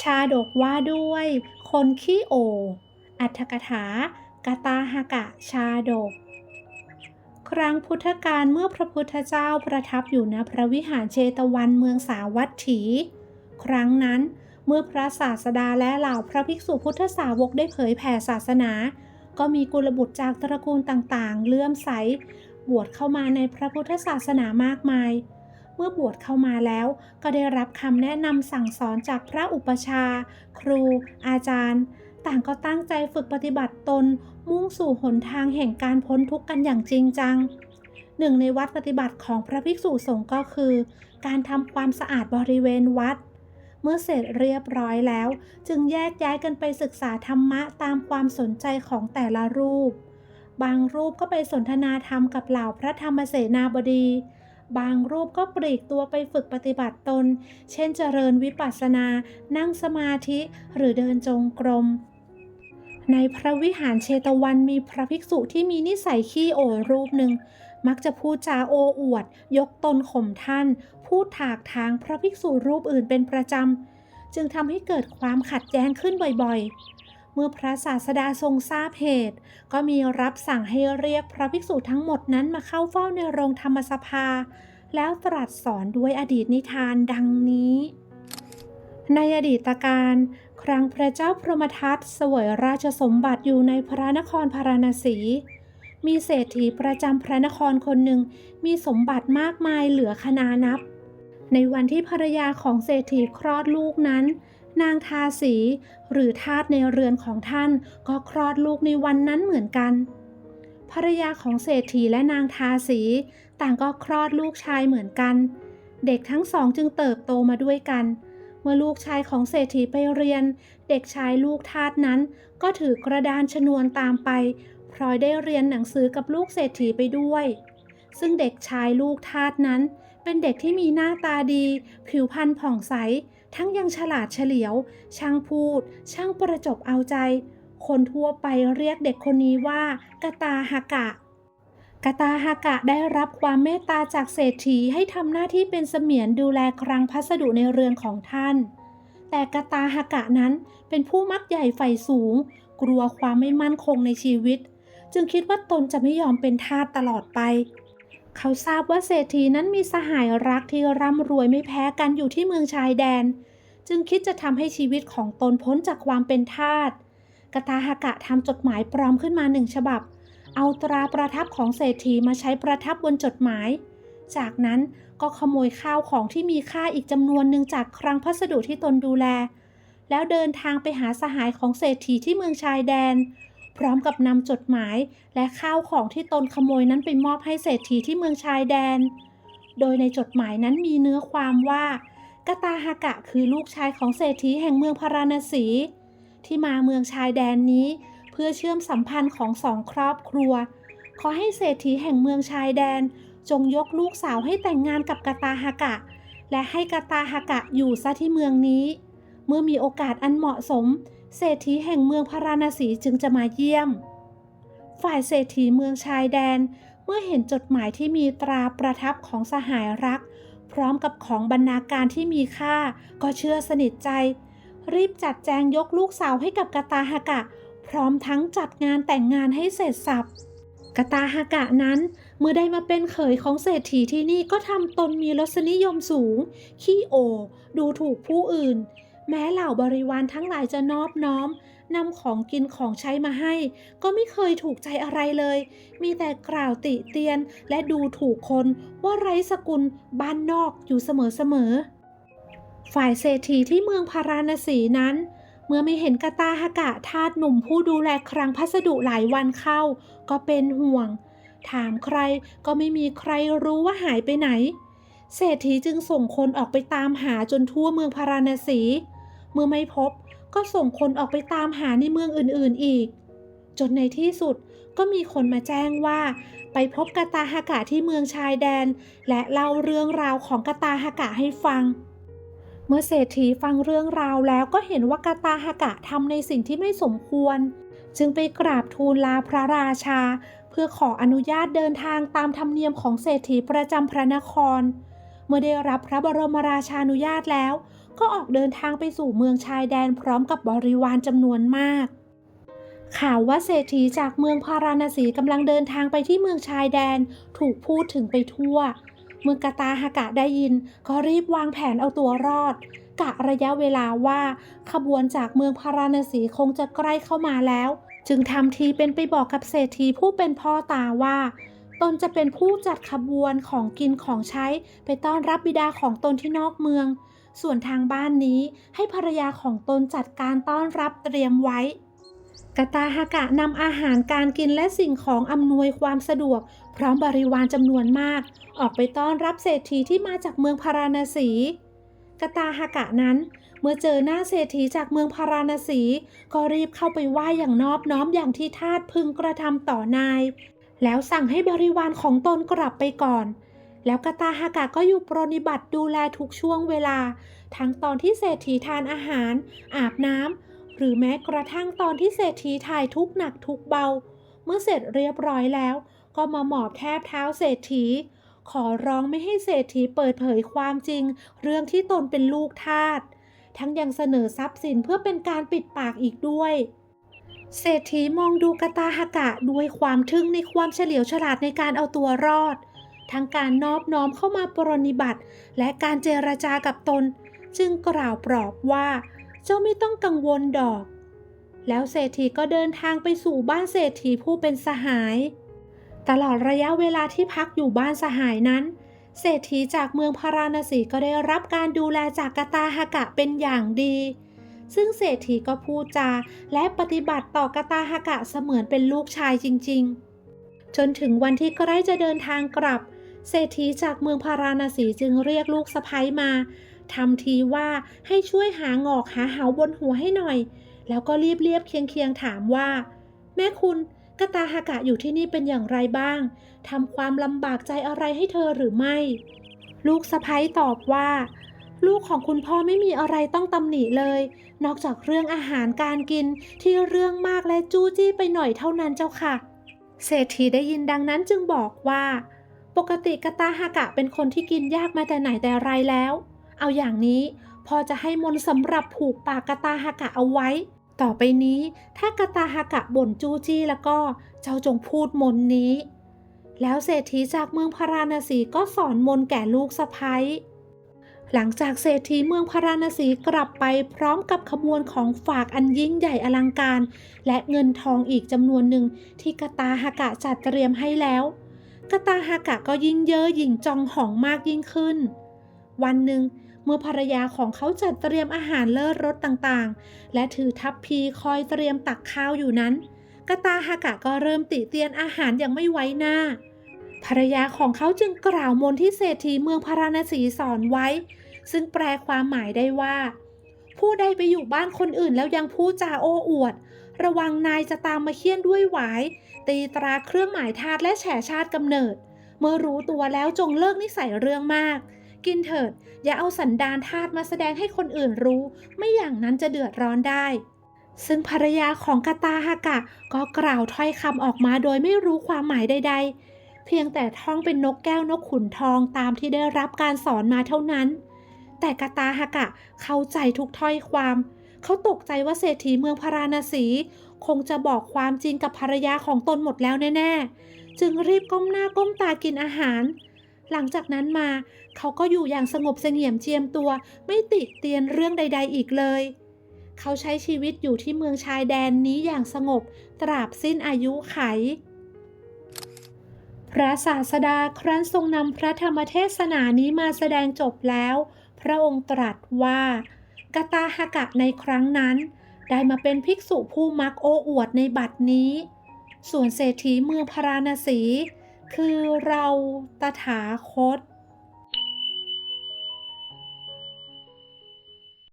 ชาดกว่าด้วย คนขี้โอ อัตถกถากตาหกะชาดก ครั้งพุทธกาลเมื่อพระพุทธเจ้าประทับอยู่ณพระวิหารเชตวันเมืองสาวัตถี ครั้งนั้นเมื่อพระศาสดาและเหล่าพระภิกษุพุทธสาวกได้เผยแผ่ศาสนา ก็มีกุลบุตรจากตระกูลต่างๆ เลื่อมใส บวชเข้ามาในพระพุทธศาสนามากมาย มื่อบวชเข้ามาแล้ว ก็ได้รับคำแนะนำสั่งสอนจากพระอุปชา ครู อาจารย์ ต่างก็ตั้งใจฝึกปฏิบัติตน มุ่งสู่หนทางแห่งการพ้นทุกข์กันอย่างจริงจัง หนึ่งในวัดปฏิบัติของพระภิกษุสงฆ์ก็คือ การทำความสะอาดบริเวณวัดเมื่อเสร็จเรียบร้อยแล้ว จึงแยกย้ายกันไปศึกษาธรรมะตามความสนใจของแต่ละรูป บางรูปก็ไปสนทนาธรรมกับเหล่าพระธรรมเสนาบดี บางรูปก็ปลีกตัวไปฝึกปฏิบัติตน เช่นเจริญวิปัสสนา นั่งสมาธิหรือเดินจงกรมในพระวิหารเชตวันมีพระภิกษุที่มีนิสัยขี้โอรูปหนึ่ง มักจะพูดจาโอ้อวด ยกตนข่มท่าน พูดถากทางพระภิกษุรูปอื่นเป็นประจำ จึงทำให้เกิดความขัดแย้งขึ้นบ่อยๆ เมื่อพระศาสดาทรงทราบเหตุ ก็มีรับสั่งให้เรียกพระภิกษุทั้งหมดนั้นมาเข้าเฝ้าในโรงธรรมสภา แล้วตรัสสอนด้วยอดีตนิทานดังนี้ ในอดีตการ ครั้งพระเจ้าพรหมทัตเสวยราชสมบัติอยู่ในพระนครพาราณสี มีเศรษฐีประจำพระนครคนหนึ่งมีสมบัติมากมายเหลือคนานับในวันที่ภรรยาของเศรษฐีคลอดลูกนั้น นางทาสี หรือทาสในเรือนของท่านก็คลอดลูกในวันนั้นเหมือนกัน ภรรยาของเศรษฐีและนางทาสี ต่างก็คลอดลูกชายเหมือนกัน เด็กทั้งสองจึงเติบโตมาด้วยกัน เมื่อลูกชายของเศรษฐีไปเรียน เด็กชายลูกทาสนั้น ก็ถือกระดานชนวนตามไปพลอยได้เรียนหนังสือกับลูกเศรษฐีไปด้วย ซึ่งเด็กชายลูกทาสนั้น เป็นเด็กที่มีหน้าตาดี ผิวพรรณผ่องใส ทั้งยังฉลาดเฉลียว ช่างพูด ช่างประจบเอาใจ คนทั่วไปเรียกเด็กคนนี้ว่ากตาฮากะ กตาฮากะได้รับความเมตตาจากเศรษฐีให้ทำหน้าที่เป็นเสมียนดูแลคลังพัสดุในเรือนของท่าน แต่กตาฮากะนั้นเป็นผู้มักใหญ่ไฟสูง กลัวความไม่มั่นคงในชีวิต จึงคิดว่าตนจะไม่ยอมเป็นทาสตลอดไป เขาทราบว่าเศรษฐีนั้นมีสหายรักที่ร่ำรวยไม่แพ้กันอยู่ที่เมืองชายแดน จึงคิดจะทำให้ชีวิตของตนพ้นจากความเป็นทาสกตาฮากะทำจดหมายปลอมขึ้นมาหนึ่งฉบับ เอาตราประทับของเศรษฐีมาใช้ประทับบนจดหมาย จากนั้นก็ขโมยข้าวของที่มีค่าอีกจำนวนหนึ่งจากคลังพัสดุที่ตนดูแล แล้วเดินทางไปหาสหายของเศรษฐีที่เมืองชายแดน พร้อมกับนำจดหมายและข้าวของที่ตนขโมยนั้นไปมอบให้เศรษฐีที่เมืองชายแดน โดยในจดหมายนั้นมีเนื้อความว่ากตาฮากะคือลูกชายของเศรษฐีแห่งเมืองพาราณสี ที่มาเมืองชายแดนนี้ เพื่อเชื่อมสัมพันธ์ของสองครอบครัว ขอให้เศรษฐีแห่งเมืองชายแดน จงยกลูกสาวให้แต่งงานกับกตาฮากะ และให้กตาฮากะอยู่ซะที่เมืองนี้ เมื่อมีโอกาสอันเหมาะสม เศรษฐีแห่งเมืองพาราณสีจึงจะมาเยี่ยม ฝ่ายเศรษฐีเมืองชายแดน เมื่อเห็นจดหมายที่มีตราประทับของสหายรัก พร้อมกับของบรรณาการที่มีค่า ก็เชื่อสนิทใจ รีบจัดแจงยกลูกสาวให้กับกตาฮากะ พร้อมทั้งจัดงานแต่งงานให้เสร็จสับกตาฮากะนั้นเมื่อได้มาเป็นเขยของเศรษฐีที่นี่ก็ทำตนมีรสนิยมสูง ขี้โอดูถูกผู้อื่น แม้เหล่าบริวารทั้งหลายจะนอบน้อมนำของกินของใช้มาให้ ก็ไม่เคยถูกใจอะไรเลย มีแต่กล่าวติเตียนและดูถูกคนว่าไร้สกุลบ้านนอกอยู่เสมอๆฝ่ายเศรษฐีที่เมืองพาราณสีนั้น เมื่อไม่เห็นกาตาฮากะทาสหนุ่มผู้ดูแลคลังพัสดุหลายวันเข้า ก็เป็นห่วง ถามใครก็ไม่มีใครรู้ว่าหายไปไหน เศรษฐีจึงส่งคนออกไปตามหาจนทั่วเมืองพาราณสี เมื่อไม่พบก็ส่งคนออกไปตามหาในเมืองอื่นๆอีก จนในที่สุดก็มีคนมาแจ้งว่า ไปพบกาตาฮากะที่เมืองชายแดน และเล่าเรื่องราวของกาตาฮากะให้ฟัง เมื่อเศรษฐีฟังเรื่องราวแล้วก็เห็นว่ากาตาฮากะทำในสิ่งที่ไม่สมควร จึงไปกราบทูลลาพระราชา เพื่อขออนุญาตเดินทางตามธรรมเนียมของเศรษฐีประจำพระนคร เมื่อได้รับพระบรมราชานุญาตแล้ว ก็ออกเดินทางไปสู่เมืองชายแดนพร้อมกับบริวารจำนวนมาก ข่าวว่าเศรษฐีจากเมืองพาราณสีกำลังเดินทางไปที่เมืองชายแดนถูกพูดถึงไปทั่ว เมื่อกาตาฮากะได้ยิน ก็รีบวางแผนเอาตัวรอด กะระยะเวลาว่าขบวนจากเมืองพาราณสีคงจะใกล้เข้ามาแล้ว จึงทำทีเป็นไปบอกกับเศรษฐีผู้เป็นพ่อตาว่าตนจะเป็นผู้จัดขบวนของกินของใช้ไปต้อนรับบิดาของตนที่นอกเมือง ส่วนทางบ้านนี้ให้ภรรยาของตนจัดการต้อนรับเตรียมไว้กาตาฮากะนำอาหารการกินและสิ่งของอำนวยความสะดวก พร้อมบริวารจำนวนมาก ออกไปต้อนรับเศรษฐีที่มาจากเมืองพาราณสีกาตาฮากะนั้น เมื่อเจอหน้าเศรษฐีจากเมืองพาราณสี ก็รีบเข้าไปไหว้อย่างนอบน้อมอย่างที่ทาสพึงกระทำต่อนาย แล้วสั่งให้บริวารของตนกลับไปก่อน แล้วกาตาฮากะก็อยู่ปรนนิบัติดูแลทุกช่วงเวลา ทั้งตอนที่เศรษฐีทานอาหาร อาบน้ำหรือแม้กระทั่งตอนที่เศรษฐีถ่ายทุกหนักทุกเบา เมื่อเสร็จเรียบร้อยแล้ว ก็มาหมอบแทบเท้าเศรษฐี ขอร้องไม่ให้เศรษฐีเปิดเผยความจริง เรื่องที่ตนเป็นลูกทาสทั้งยังเสนอทรัพย์สินเพื่อเป็นการปิดปากอีกด้วย เศรษฐีมองดูกตาฮากะด้วยความทึ่งในความเฉลียวฉลาดในการเอาตัวรอด ทั้งการนอบน้อมเข้ามาปรนนิบัติ และการเจรจากับตน จึงกล่าวปลอบว่า เจ้าไม่ต้องกังวลดอก แล้วเศรษฐีก็เดินทางไปสู่บ้านเศรษฐีผู้เป็นสหาย ตลอดระยะเวลาที่พักอยู่บ้านสหายนั้น เศรษฐีจากเมืองพาราณสีก็ได้รับการดูแลจากกตาฮากะเป็นอย่างดีซึ่งเศรษฐีก็พูดจาและปฏิบัติต่อกตาฮากะเสมือนเป็นลูกชายจริง ๆ จนถึงวันที่ใกล้จะเดินทางกลับ เศรษฐีจากเมืองพาราณสีจึงเรียกลูกสะใภ้มาทำทีว่าให้ช่วยหางอกหาเหาบนหัวให้หน่อย แล้วก็รีบเรียบเคียงเคียงถามว่า แม่คุณกตาฮากะอยู่ที่นี่เป็นอย่างไรบ้างทำความลำบากใจอะไรให้เธอหรือไม่ ลูกสะใภ้ตอบว่า ลูกของคุณพ่อไม่มีอะไรต้องตำหนิเลย นอกจากเรื่องอาหารการกินที่เรื่องมากและจู้จี้ไปหน่อยเท่านั้นเจ้าค่ะ เศรษฐีได้ยินดังนั้นจึงบอกว่า ปกติกาตาฮากะเป็นคนที่กินยากมาแต่ไหนแต่ไรแล้ว เอาอย่างนี้พอจะให้มนสำหรับผูกปากกาตาฮากะเอาไว้ ต่อไปนี้ถ้ากาตาฮากะบ่นจู้จี้แล้วก็เจ้าจงพูดมนนี้ แล้วเศรษฐีจากเมืองพาราณสีก็สอนมนแก่ลูกสะพ้ยหลังจากเศรษฐีเมืองพาราณสีกลับไปพร้อมกับขบวนของฝากอันยิ่งใหญ่อลังการ และเงินทองอีกจำนวนหนึ่งที่กตาฮากะจัดเตรียมให้แล้ว กาตาฮากะก็ยิ่งเย่อหยิ่งจองหองมากยิ่งขึ้น วันหนึ่งเมื่อภรรยาของเขาจัดเตรียมอาหารเลิศรสต่างๆ และถือทัพพีคอยเตรียมตักข้าวอยู่นั้นกาตาฮากะก็เริ่มติเตียนอาหารอย่างไม่ไว้หน้า ภรรยาของเขาจึงกล่าวมนต์ที่เศรษฐีเมืองพาราณสีสอนไว้ ซึ่งแปลความหมายได้ว่า ผู้ใดไปอยู่บ้านคนอื่นแล้วยังพูดจาโอ้อวด ระวังนายจะตามมาเคี่ยนด้วยหวาย ตีตราเครื่องหมายทาสและแฉชาติกำเนิด เมื่อรู้ตัวแล้วจงเลิกนิสัยเรื่องมาก กินเถิด อย่าเอาสันดานทาสมาแสดงให้คนอื่นรู้ ไม่อย่างนั้นจะเดือดร้อนได้ ซึ่งภรรยาของกาตาฮากะ ก็กล่าวถ้อยคำออกมาโดยไม่รู้ความหมายใด ๆ เพียงแต่ท่องเป็นนกแก้วนกขุนทองตามที่ได้รับการสอนมาเท่านั้น แต่กาตาฮากะเข้าใจทุกถ้อยความเเขาตกใจว่าเศรษฐีเมืองพาราณสี คงจะบอกความจริงกับภรรยาของตนหมดแล้วแน่ๆ จึงรีบก้มหน้าก้มตากินอาหาร หลังจากนั้นมาเขาก็อยู่อย่างสงบเสงี่ยมเจียมตัว ไม่ติเตียนเรื่องใด ๆ อีกเลย เขาใช้ชีวิตอยู่ที่เมืองชายแดนนี้อย่างสงบ ตราบสิ้นอายุไขพระศาสดาครั้นทรงนำพระธรรมเทศนานี้มาแสดงจบแล้ว พระองค์ตรัสว่า กาตาฮากะในครั้งนั้น ได้มาเป็นภิกษุผู้มักโอ้อวดในบัดนี้ ส่วนเศรษฐีเมืองพาราณสี คือเราตถาคต